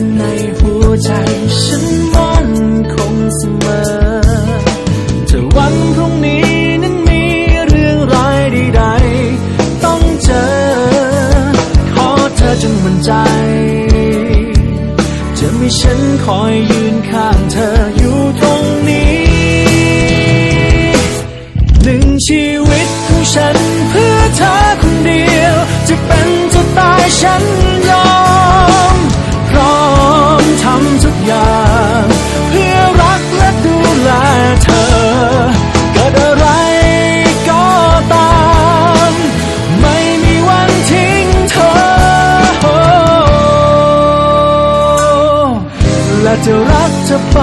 ฉันในหัวใจ ฉันมั่นคงเสมอถ้วันพรุ่งนี้นั้นมีเรื่องร้ายใดๆต้องเจอ ขอเธอจงมั่นใจ จะมีฉันคอยยืนข้างเธออยู่ตรงนี้ หนึ่งชีวิตของฉัน และจะรักจะไป